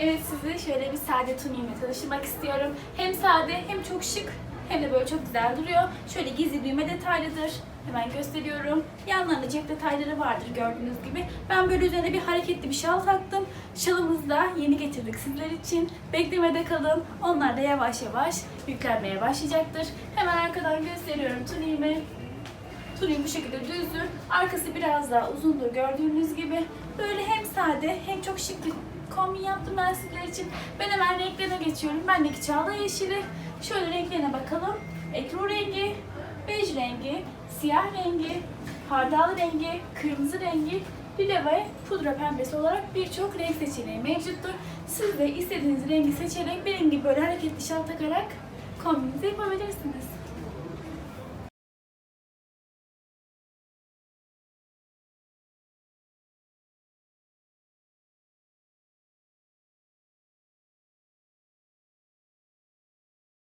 Evet sizi şöyle bir sade tunimle tanıştırmak istiyorum. Hem sade hem çok şık hem de böyle çok güzel duruyor. Şöyle gizli düğme detaylıdır. Hemen gösteriyorum. Yanlarında cep detayları vardır gördüğünüz gibi. Ben böyle üzerine bir hareketli bir şal taktım. Şalımızı da yeni getirdik sizler için. Beklemede kalın. Onlar da yavaş yavaş yüklenmeye başlayacaktır. Hemen arkadan gösteriyorum tunimi. Tulayım bu şekilde düzdür. Arkası biraz daha uzundur gördüğünüz gibi. Böyle hem sade hem çok şık bir kombin yaptım ben sizler için. Ben hemen renklerine geçiyorum. Bendeki çağla yeşili. Şöyle renklerine bakalım. Ekru rengi, bej rengi, siyah rengi, hardal rengi, kırmızı rengi, lila ve pudra pembesi olarak birçok renk seçeneği mevcuttur. Siz de istediğiniz rengi seçerek benim gibi böyle hareketli şal takarak kombinizi yapabilirsiniz.